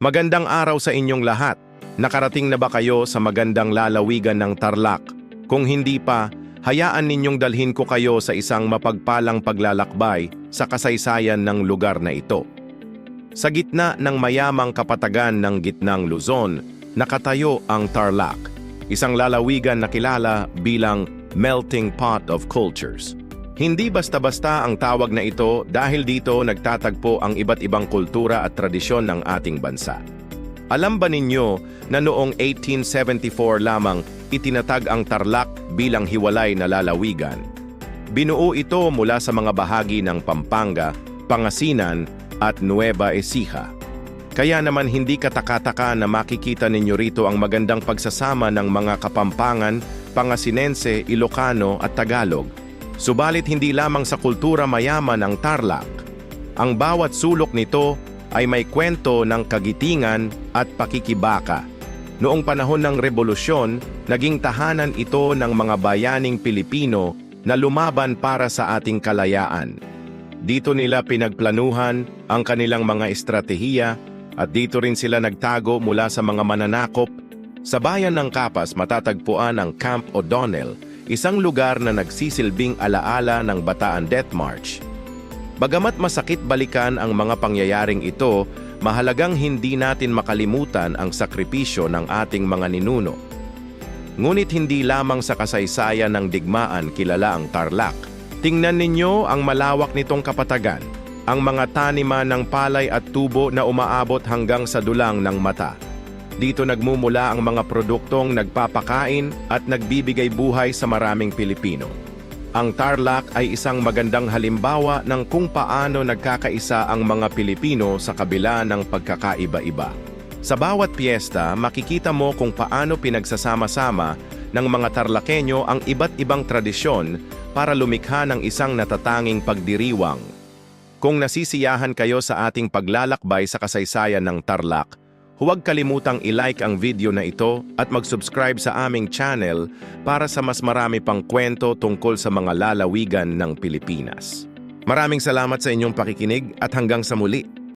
Magandang araw sa inyong lahat. Nakarating na ba kayo sa magandang lalawigan ng Tarlac? Kung hindi pa, hayaan ninyong dalhin ko kayo sa isang mapagpalang paglalakbay sa kasaysayan ng lugar na ito. Sa gitna ng mayamang kapatagan ng gitnang Luzon, nakatayo ang Tarlac, isang lalawigan na kilala bilang melting pot of cultures. Hindi basta-basta ang tawag na ito dahil dito nagtatagpo ang iba't ibang kultura at tradisyon ng ating bansa. Alam ba ninyo na noong 1874 lamang itinatag ang Tarlac bilang hiwalay na lalawigan? Binuo ito mula sa mga bahagi ng Pampanga, Pangasinan at Nueva Ecija. Kaya naman hindi katakataka na makikita ninyo rito ang magandang pagsasama ng mga Kapampangan, Pangasinense, Ilocano at Tagalog. Subalit hindi lamang sa kultura mayaman ang Tarlac. Ang bawat sulok nito ay may kwento ng kagitingan at pakikibaka. Noong panahon ng rebolusyon, naging tahanan ito ng mga bayaning Pilipino na lumaban para sa ating kalayaan. Dito nila pinagplanuhan ang kanilang mga estratehiya at dito rin sila nagtago mula sa mga mananakop. Sa bayan ng Kapas matatagpuan ang Camp O'Donnell, isang lugar na nagsisilbing alaala ng Bataan Death March. Bagamat masakit balikan ang mga pangyayaring ito, mahalagang hindi natin makalimutan ang sakripisyo ng ating mga ninuno. Ngunit hindi lamang sa kasaysayan ng digmaan kilala ang Tarlac. Tingnan ninyo ang malawak nitong kapatagan, ang mga taniman ng palay at tubo na umaabot hanggang sa dulang ng mata. Dito nagmumula ang mga produktong nagpapakain at nagbibigay buhay sa maraming Pilipino. Ang Tarlac ay isang magandang halimbawa ng kung paano nagkakaisa ang mga Pilipino sa kabila ng pagkakaiba-iba. Sa bawat piyesta, makikita mo kung paano pinagsasama-sama ng mga Tarlakenyo ang iba't ibang tradisyon para lumikha ng isang natatanging pagdiriwang. Kung nasisiyahan kayo sa ating paglalakbay sa kasaysayan ng Tarlac, huwag kalimutang i-like ang video na ito at mag-subscribe sa aming channel para sa mas marami pang kwento tungkol sa mga lalawigan ng Pilipinas. Maraming salamat sa inyong pakikinig at hanggang sa muli.